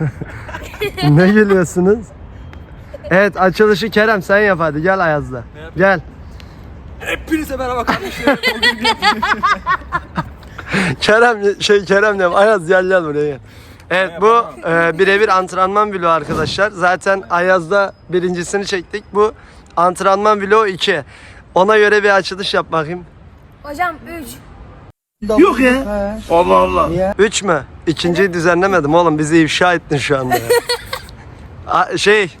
ne gülüyorsunuz? Evet açılışı Kerem sen yap hadi gel Ayaz'la. Gel. Hepinize merhaba kardeşlerim. Kerem şey Kerem diyorum Ayaz gel gel buraya gel. Evet bu e, birebir antrenman vlogu arkadaşlar. Zaten Ayaz'da birincisini çektik. Bu antrenman vlogu 2. Ona göre bir açılış yap bakayım. Hocam 3. Yok ya. Allah Allah. 3 mü? İkinciyi düzenlemedim oğlum bizi ifşa ettin şu anda. ya. A- şey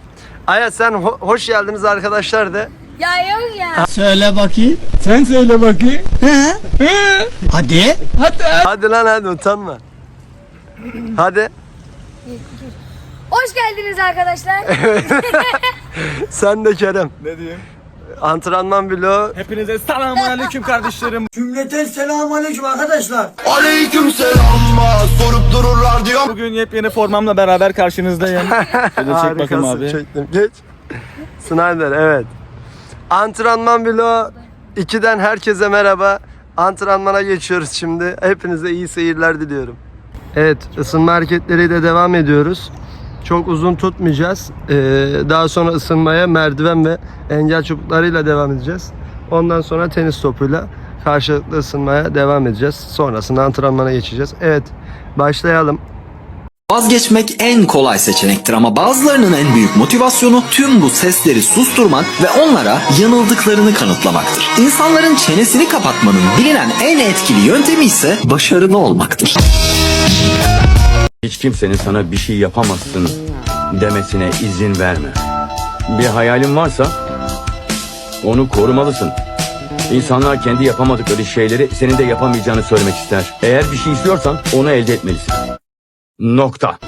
Ayaz sen ho- hoş geldiniz arkadaşlar de. Ya yok ya. Söyle bakayım. Sen söyle bakayım. He? He? Hadi. Hadi. Hadi lan hadi utanma. Hadi Hoş geldiniz arkadaşlar. sen de Kerem. Ne diyeyim? Antrenman vlogu Hepinize selamun aleyküm kardeşlerim. Cümleten selamun aleyküm arkadaşlar. Aleyküm selam sorup dururlar diyor. Bugün yepyeni formamla beraber karşınızdayım. Şöyle çek bakayım Harikasın, abi. Çektim. Geç. Snyder evet. Antrenman vlogu 2'den herkese merhaba. Antrenmana geçiyoruz şimdi. Hepinize iyi seyirler diliyorum. Evet ısınma hareketleriyle devam ediyoruz. Çok uzun tutmayacağız. Ee, daha sonra ısınmaya merdiven ve engel çubuklarıyla devam edeceğiz. Ondan sonra tenis topuyla karşılıklı ısınmaya devam edeceğiz. Sonrasında antrenmana geçeceğiz. Evet başlayalım. Vazgeçmek en kolay seçenektir ama bazılarının en büyük motivasyonu tüm bu sesleri susturmak ve onlara yanıldıklarını kanıtlamaktır. İnsanların çenesini kapatmanın bilinen en etkili yöntemi ise başarılı olmaktır. Hiç kimsenin sana bir şey yapamazsın demesine izin verme. Bir hayalin varsa onu korumalısın. İnsanlar kendi yapamadıkları şeyleri senin de yapamayacağını söylemek ister. Eğer bir şey istiyorsan onu elde etmelisin. Nokta.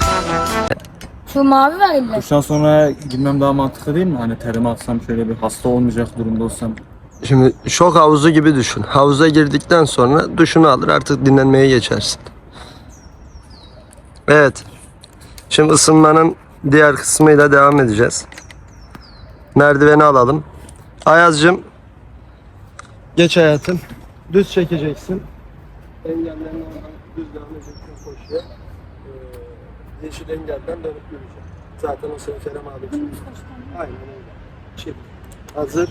Şu mavi var illa. Duştan sonra girmem daha mantıklı değil mi? Hani terimi atsam şöyle bir hasta olmayacak durumda olsam. Şimdi şok havuzu gibi düşün. Havuza girdikten sonra duşunu alır artık dinlenmeye geçersin. Evet. Şimdi ısınmanın diğer kısmıyla devam edeceğiz. Merdiveni alalım. Ayaz'cığım geç hayatım. Düz çekeceksin. Engellerini oradan düz devam edeceksin koşuya. Ee, yeşil engelden dönüp yürüyeceksin. Zaten o seni Kerem abi için. Aynen öyle. Çift. Hazır.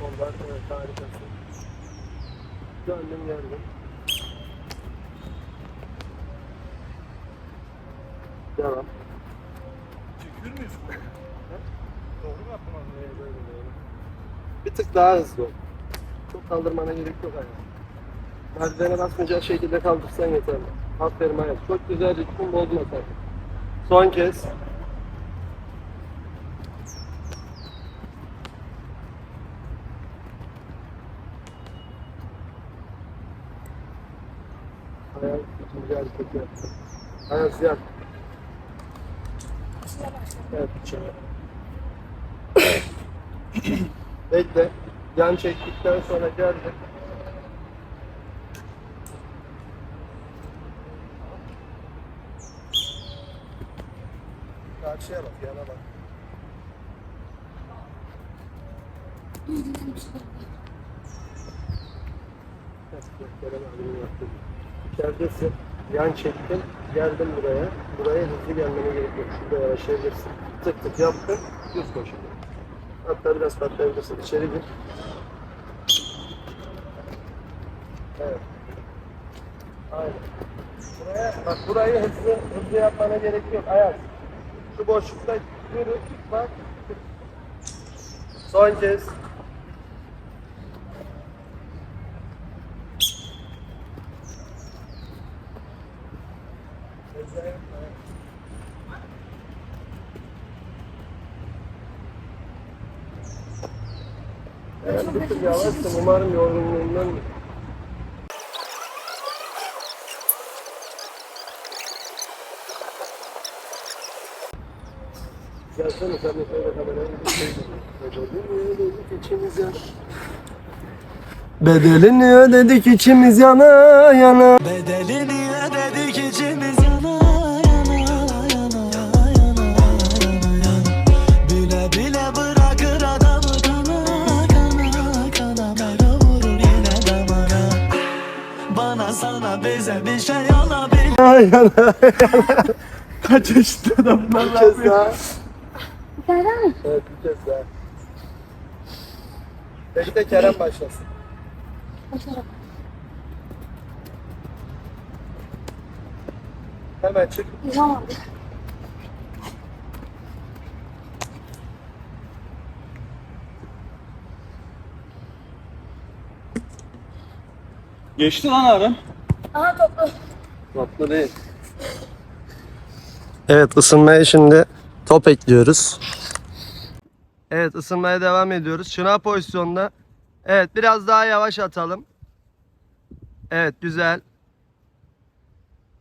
Onlar evet harikasın. Döndüm geldim. Devam. Tükür müyüz? Doğru mu yaptım abi? Böyle, böyle. Bir tık daha hızlı ol. Çok kaldırmana gerek yok ayağı. Merdivene basmayacak şekilde kaldırsan yeterli. Aferin ayağı. Çok güzel ritmin bozma sen. Son kez. Ayağın ikinci hareketi yaptı. Ayağın siyah. Evet, içeri. Bekle. Yan çektikten sonra geldi. Karşıya bak, yana bak. Kerem abinin yaptığı. İçeridesin. Yan çektin. Geldim buraya. Buraya hızlı gelmene gerek yok. Şurada yavaşlayabilirsin. Tık tık yaptın. Düz koşun. Hatta biraz patlayabilirsin. İçeri gir. Evet. Aynen. Buraya, bak burayı hızlı, hızlı yapmana gerek yok. Ayaz. Şu boşlukta yürü, bak. Son kez. Yavaşsın. Umarım kameraya Bedelini ödedik içimiz yana. Bedelini ödedik içimiz yana yana. Bedelini ödedik içimiz sana bize bir şey yok Kaç yaşında adamlar Bir kez daha. Bir tane daha mı? Evet bir kez daha. Peki de Kerem başlasın. Başarılı. Hemen çık. Abi. Geçti lan Arın. Aha toplu. Toplu değil. Evet ısınmaya şimdi top ekliyoruz. Evet ısınmaya devam ediyoruz. Şınav pozisyonda. Evet biraz daha yavaş atalım. Evet güzel.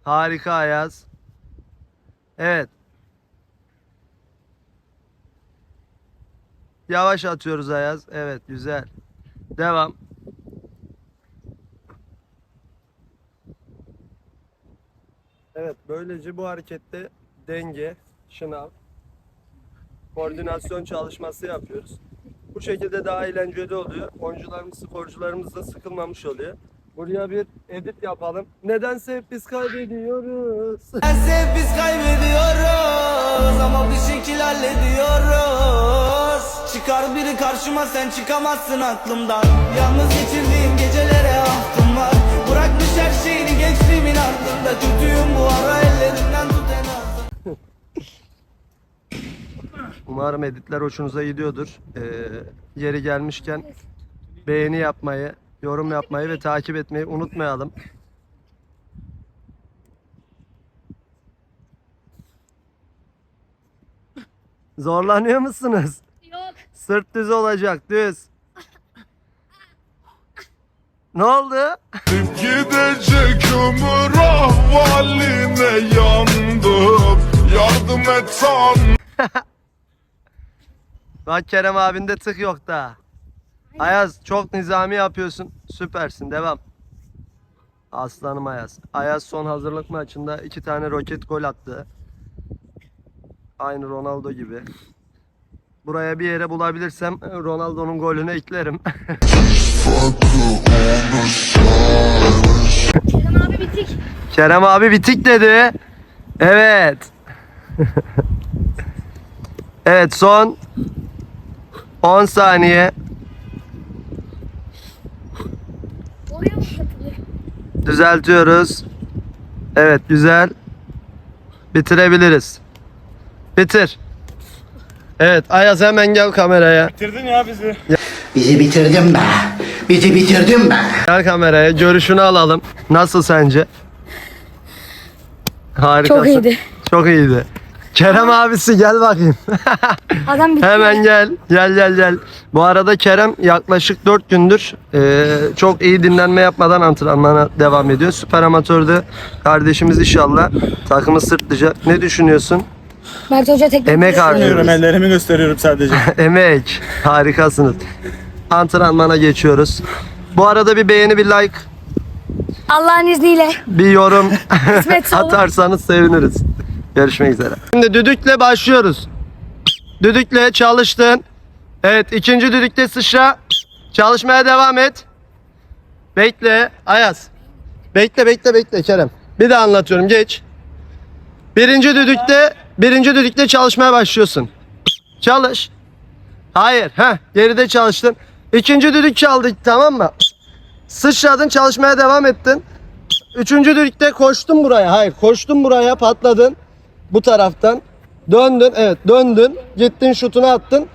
Harika Ayaz. Evet. Yavaş atıyoruz Ayaz. Evet güzel. Devam. Evet, böylece bu harekette denge, şınav, koordinasyon çalışması yapıyoruz. Bu şekilde daha eğlenceli oluyor. Oyuncularımız, sporcularımız da sıkılmamış oluyor. Buraya bir edit yapalım. Nedense hep biz kaybediyoruz. Nedense biz kaybediyoruz Ama bir şekil hallediyoruz Çıkar biri karşıma sen çıkamazsın aklımdan Yalnız geçirdiğim gecelere ahtım her şeyini gençliğimin ardında Kötüyüm bu ara ellerinden tut en az Umarım editler hoşunuza gidiyordur. Ee, yeri gelmişken beğeni yapmayı, yorum yapmayı ve takip etmeyi unutmayalım. Zorlanıyor musunuz? Yok. Sırt düz olacak, düz. Ne oldu? Gidecek ömür ahvaline yandım Yardım et san Bak Kerem abinde tık yok da. Ayaz çok nizami yapıyorsun. Süpersin. Devam. Aslanım Ayaz. Ayaz son hazırlık maçında iki tane roket gol attı. Aynı Ronaldo gibi. Buraya bir yere bulabilirsem Ronaldo'nun golünü eklerim. Kerem abi bitik. Kerem abi bitik dedi. Evet. evet son 10 saniye. Düzeltiyoruz. Evet güzel. Bitirebiliriz. Bitir. Evet Ayaz hemen gel kameraya. Bitirdin ya bizi. Bizi bitirdin be. Bizi bitirdin be. Gel kameraya. Görüşünü alalım. Nasıl sence? Harikasın. Çok iyiydi. Çok iyiydi. Kerem abisi gel bakayım. Adam bitti. Hemen gel. Gel gel gel. Bu arada Kerem yaklaşık 4 gündür e, çok iyi dinlenme yapmadan antrenmana devam ediyor. Süper amatörde kardeşimiz inşallah takımı sırtlayacak. Ne düşünüyorsun? Mert Hoca teknik Emek harcıyoruz. Gösteriyorum ellerimi gösteriyorum sadece. Emek. Harikasınız. Antrenmana geçiyoruz. Bu arada bir beğeni, bir like, Allah'ın izniyle. bir yorum Kısmetse olur. atarsanız seviniriz. Görüşmek üzere. Şimdi düdükle başlıyoruz. Düdükle çalıştın. Evet ikinci düdükte sıçra. Çalışmaya devam et. Bekle. Ayaz. Bekle bekle bekle Kerem. Bir daha anlatıyorum geç. Birinci düdükte birinci düdükte çalışmaya başlıyorsun. Çalış. Hayır. Heh, geride çalıştın. İkinci düdük çaldık tamam mı? Sıçradın çalışmaya devam ettin. Üçüncü düdükte koştun buraya. Hayır koştun buraya patladın. Bu taraftan. Döndün evet döndün. Gittin şutunu attın.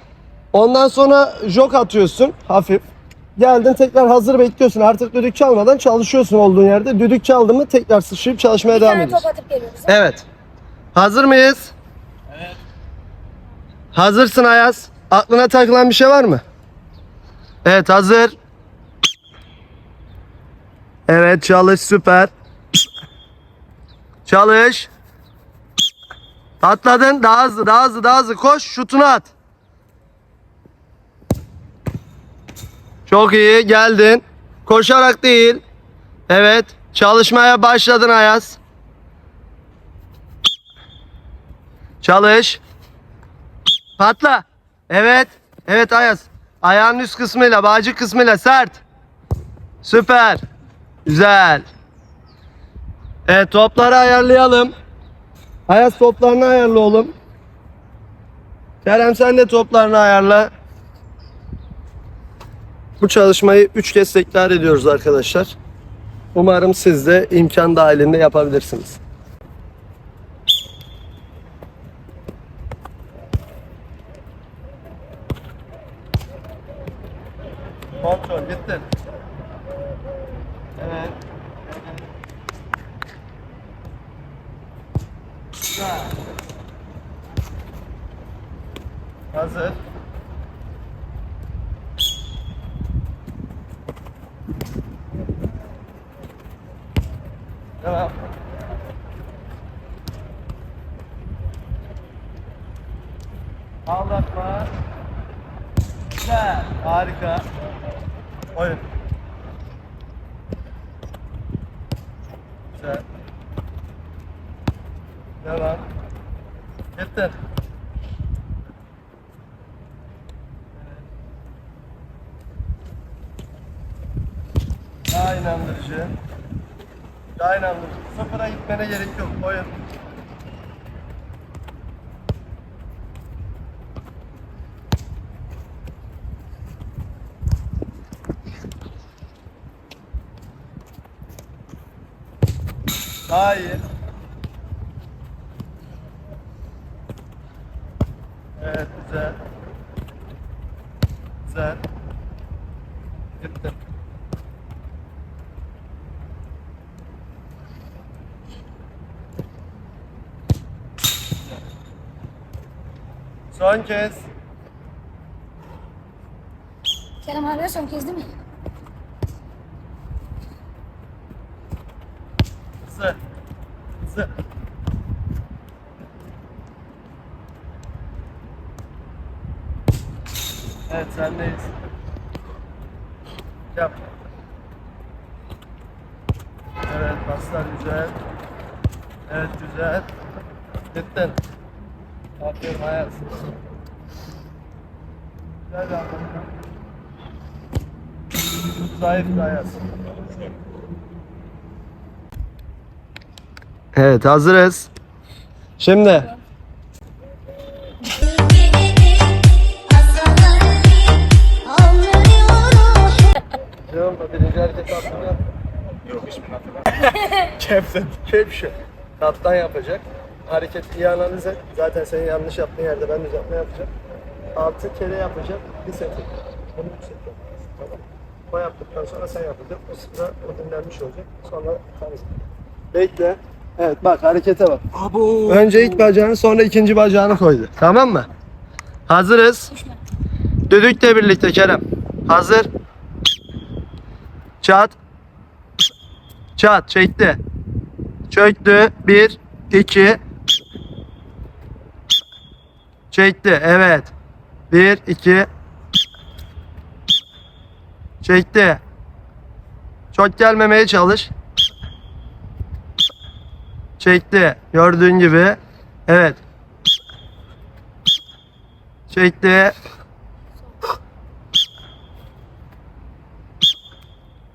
Ondan sonra jok atıyorsun hafif. Geldin tekrar hazır bekliyorsun. Artık düdük çalmadan çalışıyorsun olduğun yerde. Düdük çaldı mı tekrar sıçrayıp çalışmaya Bir devam tane ediyorsun. top atıp geliyoruz. Evet. Hazır mıyız? Evet. Hazırsın Ayaz. Aklına takılan bir şey var mı? Evet hazır. Evet çalış süper. Çalış. Atladın daha hızlı daha hızlı daha hızlı koş şutunu at. Çok iyi geldin. Koşarak değil. Evet çalışmaya başladın Ayaz. Çalış. Patla. Evet. Evet Ayaz. Ayağın üst kısmıyla, bağcık kısmıyla sert. Süper. Güzel. Evet topları ayarlayalım. Ayaz toplarını ayarla oğlum. Kerem sen de toplarını ayarla. Bu çalışmayı 3 kez tekrar ediyoruz arkadaşlar. Umarım siz de imkan dahilinde yapabilirsiniz. Kontrol bitti. Evet. Güzel. Hazır. Devam. Aldatma. Güzel. Harika. Oyun. Güzel. Devam. Bitti. Daha inandırıcı. Daha inandırıcı. Sıfıra gitmene gerek yok. Oyun. İyi. Evet güzel. Güzel. Gitti. Son kez. Kerem abi son kez değil mi? Hızlı. Hızlı. Evet sendeyiz. Yap. Evet paslar güzel. Evet güzel. Bittin. Aferin Ayaz. Güzel bir anlamda. Zayıf bir Ayaz. Evet hazırız. Şimdi birinci hareket hatırlıyor Yok hiçbirini hatırlamıyorum. Kepten. Kepşe. Kaptan yapacak. Hareketi iyi analiz et. Zaten senin yanlış yaptığın yerde ben düzeltme yapacağım. Altı kere yapacak. Bir set. Bunu üç set yapacağız. Tamam. O yaptıktan sonra sen yapacaksın. O sırada o dinlenmiş olacak. Sonra tanış. Bekle. Evet bak harekete bak. Önce ilk bacağını sonra ikinci bacağını koydu. Tamam mı? Hazırız. Düdükle birlikte Kerem. Hazır. Çat. Çat çekti. Çöktü. Bir, iki. Çekti. Evet. Bir, iki. Çekti. Çok gelmemeye çalış. Çekti. Gördüğün gibi. Evet. Çekti.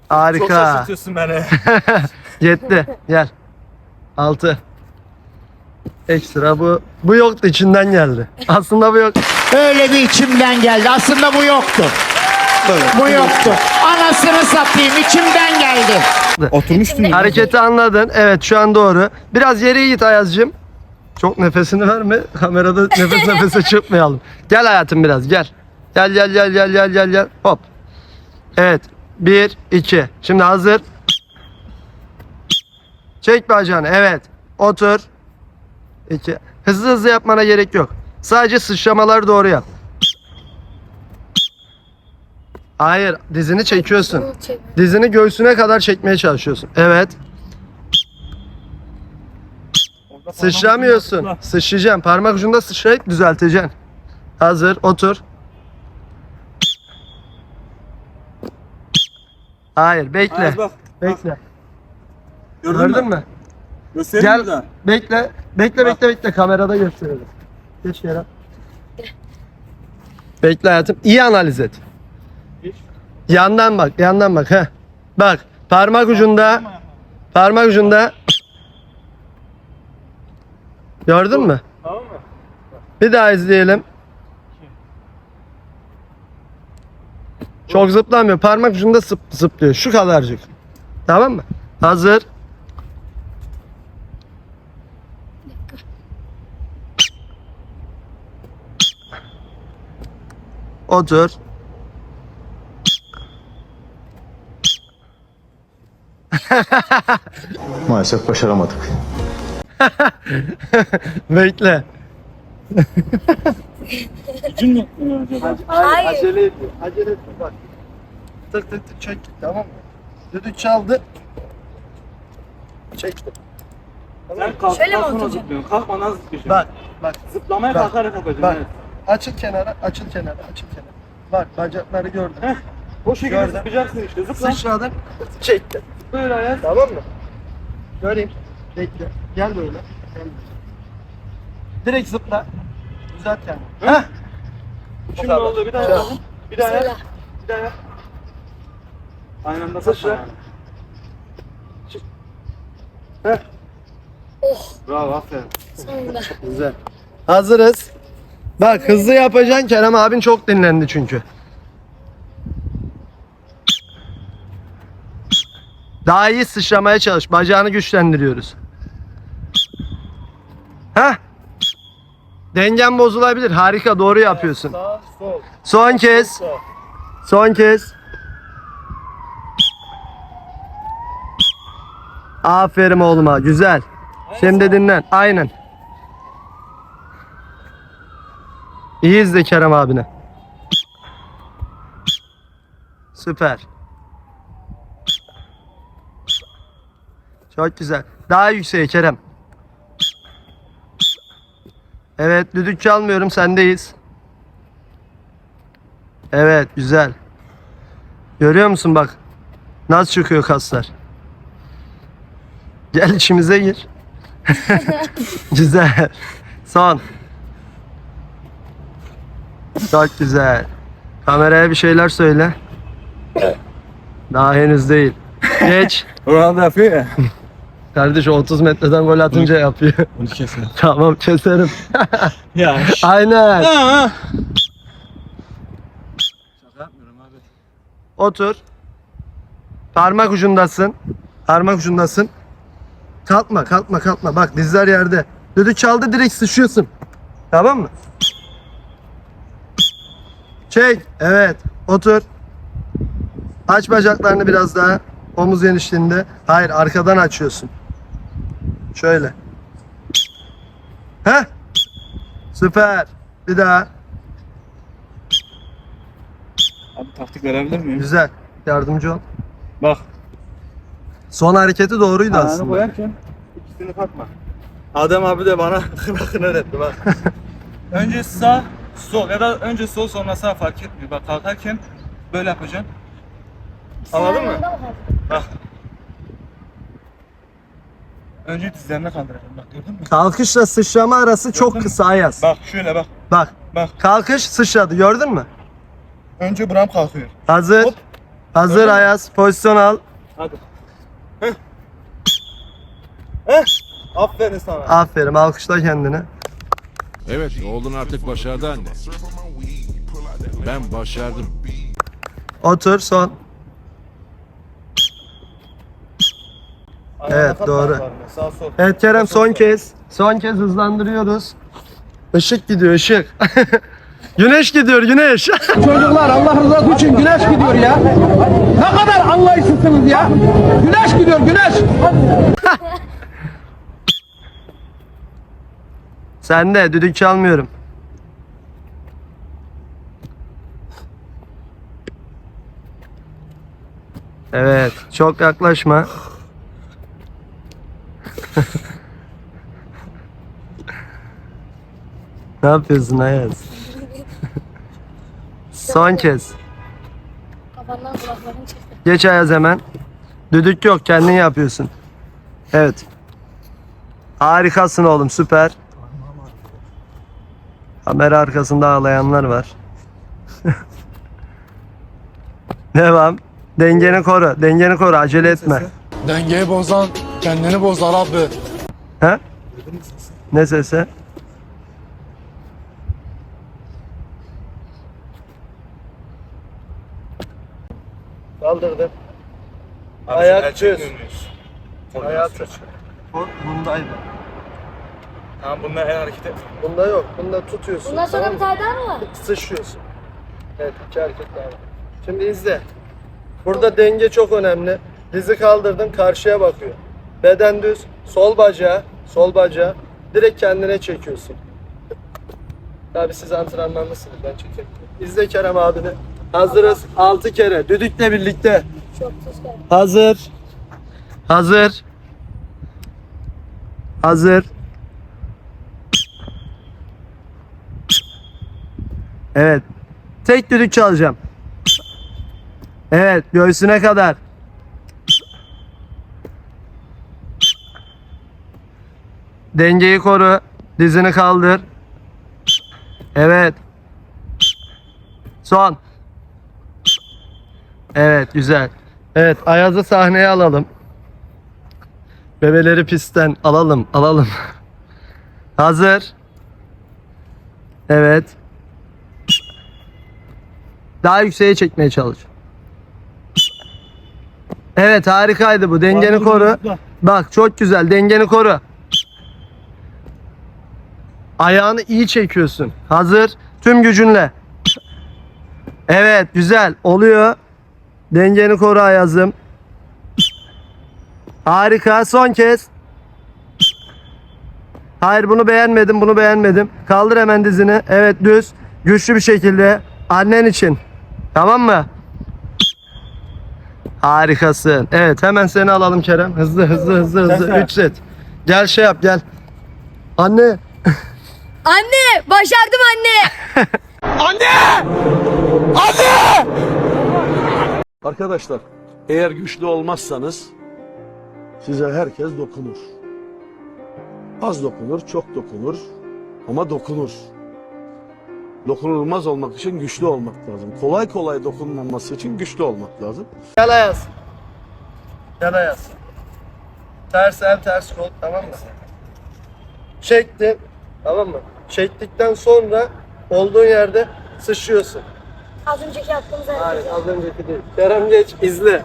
Harika. beni. Yetti. Gel. Altı. Ekstra bu. Bu yoktu içinden geldi. Aslında bu yok. Öyle bir içimden geldi. Aslında bu yoktu. Bu yoktu. Anasını satayım içimden geldi. Oturmuştun ya. Hareketi anladın. Evet şu an doğru. Biraz geriye git Ayaz'cığım. Çok nefesini verme. Kamerada nefes nefese çıkmayalım. Gel hayatım biraz gel. Gel gel gel gel gel gel gel. Hop. Evet. Bir, iki. Şimdi hazır. Çek bacağını. Evet. Otur. İki. Hızlı hızlı yapmana gerek yok. Sadece sıçramaları doğru yap. Hayır. Dizini çekiyorsun. Dizini göğsüne kadar çekmeye çalışıyorsun. Evet. Sıçramıyorsun. Sıçrayacaksın. Parmak ucunda sıçrayıp düzelteceksin. Hazır. Otur. Hayır. Bekle. Bak. Bekle. Gördün, Gördün mü? mü? Göstereyim Gel. mi daha? Bekle. Bekle bekle bekle. Kamerada gösterelim. Geç yere. Bekle hayatım. İyi analiz et. Yandan bak. Yandan bak. Heh. Bak. Parmak ucunda. Parmak ucunda. Gördün mü? Tamam mı? Bir daha izleyelim. Çok zıplamıyor. Parmak ucunda zıp, zıplıyor. Şu kadarcık. Tamam mı? Hazır. Otur. Maalesef başaramadık. Bekle. Gücün yok mu? Hayır. Acele ediyor. Acele ediyor bak. Tık tık tık çek tamam mı? Düdük çaldı. Çektim. Sen kalk, Şöyle mi kalk sonra oturacağım? zıplıyorsun. Kalkmadan zıplayacaksın. Bak bak Zıplamaya Bak. kalkarak yapacaksın. bak. evet. Açıl kenara, açıl kenara, açıl kenara. Bak bacakları gördün. Heh. O şekilde Gördüm. zıplayacaksın işte. Zıpla. Sıçradın, çektim. Böyle ayaz. Tamam mı? Göreyim. Bekle. Gel böyle. Gel. Direkt zıpla. Düzelt kendini. Heh. Şimdi oldu. Bir daha yapalım. Bir daha yap. Bir daha yap. Aynı anda Sıçra. sıçra. Heh. Oh Bravo aferin. sonunda. Güzel. Hazırız. Bak hızlı yapacaksın Kerem abin çok dinlendi çünkü. Daha iyi sıçramaya çalış. Bacağını güçlendiriyoruz. Heh. Dengen bozulabilir. Harika doğru yapıyorsun. Sağ, sol. Son kez. Son kez. Aferin oğluma. Güzel. Şimdi dinlen. Aynen. İyi izle Kerem abine. Süper. Çok güzel. Daha yükseğe Kerem. Evet düdük çalmıyorum sendeyiz. Evet güzel. Görüyor musun bak. Nasıl çıkıyor kaslar. Gel içimize gir. güzel. Son. Çok güzel. Kameraya bir şeyler söyle. Daha henüz değil. Geç. Ronaldo yapıyor ya. Kardeş o 30 metreden gol atınca yapıyor. Bunu kesin. tamam keserim. Ya. Aynen. Şaka yapmıyorum abi. Otur. Parmak ucundasın. Parmak ucundasın. Kalkma, kalkma, kalkma. Bak dizler yerde. Düdük çaldı direkt sıçıyorsun. Tamam mı? Çek. Evet. Otur. Aç bacaklarını biraz daha. Omuz genişliğinde. Hayır, arkadan açıyorsun. Şöyle. Heh. Süper. Bir daha. Abi taktik verebilir miyim? Güzel. Yardımcı ol. Bak. Son hareketi doğruydu Ayağını aslında. koyarken ikisini takma. Adem abi de bana kına öğretti bak. önce sağ, sol ya da önce sol sonra sağ fark etmiyor. Bak kalkarken böyle yapacaksın. Anladın mı? Bak. Önce dizlerine kaldıracaksın bak gördün mü? Kalkışla sıçrama arası çok kısa Ayaz. Bak şöyle bak. Bak. Bak. Kalkış sıçradı gördün mü? Önce buram kalkıyor. Hazır. Hop. Hazır Gördün mü? Ayaz. Pozisyon al. Hadi. Heh. Heh. Aferin sana. Aferin alkışla kendini. Evet oğlun artık başardı anne. Ben başardım. Otur son. Ayağına Evet, doğru. Sağ sol. Evet Kerem son kez. Son kez hızlandırıyoruz. Işık gidiyor ışık. güneş gidiyor güneş. Çocuklar Allah rızası için güneş gidiyor ya. Ne kadar anlayışsızsınız ya. Güneş gidiyor güneş. Sen de düdük çalmıyorum. Evet, çok yaklaşma. Ne yapıyorsun Ayaz? Son kez. Kafandan kulakların çıktı. Geç Ayaz hemen. Düdük yok, kendin yapıyorsun. Evet. Harikasın oğlum, süper. Kamera arkasında ağlayanlar var. Devam. Dengeni koru. Dengeni koru. Acele etme. Dengeyi bozan kendini bozar abi. He? Ne sesi? Kaldırdım. Abi Ayak Hayatı. biraz süreç. Bu bundaydı. Tamam bunlar el hareketi. Bunda yok. Bunda tutuyorsun. Bundan sonra tamam bir tane daha mı var? Sıçrıyorsun. Evet iki hareket daha var. Şimdi izle. Burada denge çok önemli. Dizi kaldırdın karşıya bakıyor. Beden düz. Sol bacağı. Sol bacağı. Direkt kendine çekiyorsun. Tabi siz antrenmanlısınız. Ben çekeyim. İzle Kerem abini. Hazırız. 6 kere. Düdükle birlikte. Hazır. Hazır. Hazır. Evet. Tek düdük çalacağım. Evet, göğsüne kadar. Dengeyi koru. Dizini kaldır. Evet. Son. Evet, güzel. Evet, Ayaz'ı sahneye alalım. Bebeleri pistten alalım, alalım. Hazır. Evet. Daha yükseğe çekmeye çalış. Evet, harikaydı bu. Dengeni koru. Bak, çok güzel. Dengeni koru. Ayağını iyi çekiyorsun. Hazır. Tüm gücünle. Evet, güzel. Oluyor. Dengeni koru Ayaz'ım. Harika. Son kez. Hayır bunu beğenmedim. Bunu beğenmedim. Kaldır hemen dizini. Evet düz. Güçlü bir şekilde. Annen için. Tamam mı? Harikasın. Evet hemen seni alalım Kerem. Hızlı hızlı hızlı hızlı. Sen 3 set. Gel şey yap gel. Anne. Anne! Başardım anne! Arkadaşlar eğer güçlü olmazsanız size herkes dokunur. Az dokunur, çok dokunur ama dokunur. Dokunulmaz olmak için güçlü olmak lazım. Kolay kolay dokunmaması için güçlü olmak lazım. Gel Ayaz. Gel Ayaz. Ters el ters kol tamam mı? Çektin. Tamam mı? Çektikten sonra olduğun yerde sıçrıyorsun. Az önceki yaptığımız Hayır az önceki değil. Kerem geç izle.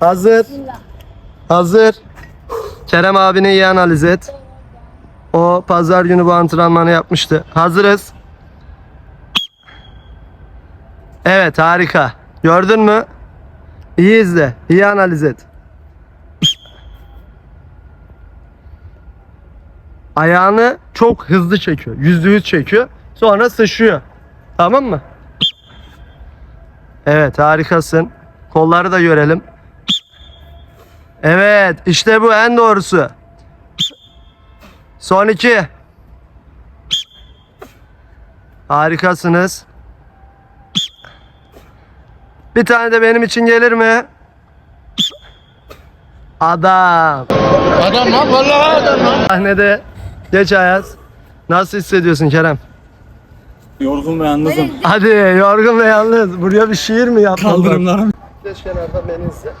Hazır. Bismillah. Hazır. Kerem abini iyi analiz et. O pazar günü bu antrenmanı yapmıştı. Hazırız. Evet harika. Gördün mü? İyi izle. iyi analiz et. Ayağını çok hızlı çekiyor. Yüzde yüz çekiyor. Sonra sıçrıyor. Tamam mı? Evet harikasın. Kolları da görelim. Evet işte bu en doğrusu. Son iki. Harikasınız. Bir tane de benim için gelir mi? Adam. Adam lan vallahi adam lan. Sahnede geç Ayaz. Nasıl hissediyorsun Kerem? Yorgun ve yalnızım. Hadi yorgun ve yalnız. Buraya bir şiir mi yaptın? Kaldırımlarım. Geç kenarda beni izle.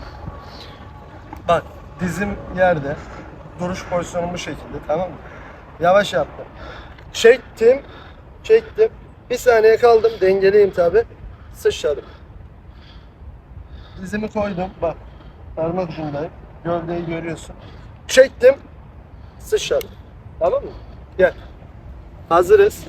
Bak dizim yerde. Duruş pozisyonum bu şekilde tamam mı? Yavaş yaptım. Çektim. Çektim. Bir saniye kaldım. Dengeliyim tabi. Sıçradım. Dizimi koydum. Bak. Parmak ucundayım. Gövdeyi görüyorsun. Çektim. Sıçradım. Tamam mı? Gel. Hazırız.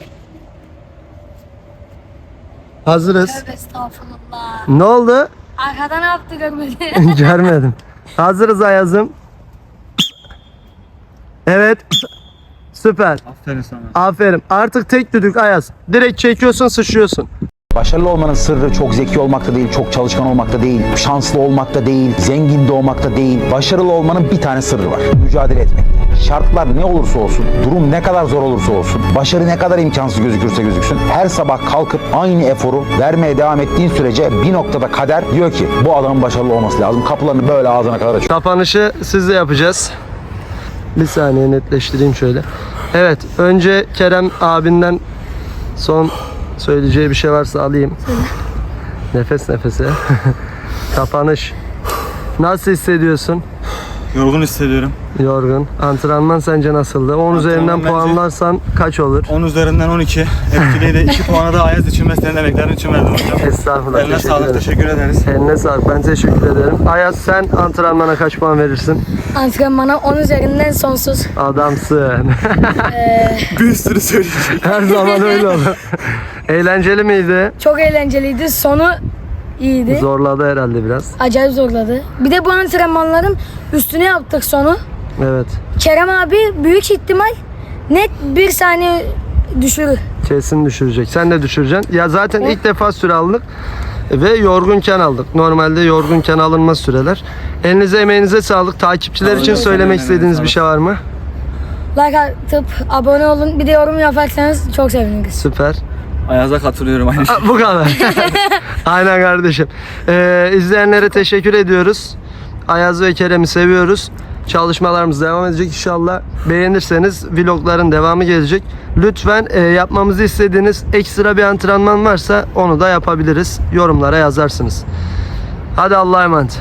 Hazırız. Tövbe estağfurullah. Ne oldu? Arkadan ne yaptı görmedi. Görmedim. Hazırız Ayaz'ım. Evet. Süper. Aferin sana. Aferin. Artık tek düdük Ayaz. Direkt çekiyorsun, sıçrıyorsun. Başarılı olmanın sırrı çok zeki olmakta değil, çok çalışkan olmakta değil, şanslı olmakta değil, zengin doğmakta değil. Başarılı olmanın bir tane sırrı var. Mücadele etmekte. Şartlar ne olursa olsun, durum ne kadar zor olursa olsun, başarı ne kadar imkansız gözükürse gözüksün, her sabah kalkıp aynı eforu vermeye devam ettiğin sürece bir noktada kader diyor ki bu adamın başarılı olması lazım. Kapılarını böyle ağzına kadar açıyor. Kapanışı sizle yapacağız. Bir saniye netleştireyim şöyle. Evet, önce Kerem abinden son söyleyeceği bir şey varsa alayım. Nefes nefese. Kapanış. Nasıl hissediyorsun? Yorgun hissediyorum. Yorgun. Antrenman sence nasıldı? 10 üzerinden bence- puanlarsan kaç olur? 10 üzerinden 12. Etkiliydi. 2 puanı da Ayaz için ve senin emeklerin için verdim hocam. Estağfurullah. Eline teşekkür sağlık. ederim. Teşekkür ederiz. Eline sağlık. Ben teşekkür ederim. Ayaz sen antrenmana kaç puan verirsin? Antrenmana 10 üzerinden sonsuz. Adamsın. Bir sürü söyleyecek. Her zaman öyle olur. Eğlenceli miydi? Çok eğlenceliydi. Sonu iyiydi. Zorladı herhalde biraz. Acayip zorladı. Bir de bu antrenmanların üstüne yaptık sonu. Evet. Kerem abi büyük ihtimal net bir saniye düşürür. Kesin düşürecek. Sen de düşüreceksin. Ya zaten ilk defa süre aldık ve yorgunken aldık. Normalde yorgunken alınmaz süreler. Elinize emeğinize sağlık. Takipçiler için söylemek istediğiniz bir şey var mı? Like atıp abone olun. Bir de yorum yaparsanız çok seviniriz. Süper. Ayaz'a katılıyorum aynı şey. Bu kadar. Aynen kardeşim. Ee, izleyenlere teşekkür ediyoruz. Ayaz ve Kerem'i seviyoruz. Çalışmalarımız devam edecek inşallah. Beğenirseniz vlogların devamı gelecek. Lütfen e, yapmamızı istediğiniz ekstra bir antrenman varsa onu da yapabiliriz. Yorumlara yazarsınız. Hadi Allah'a emanet.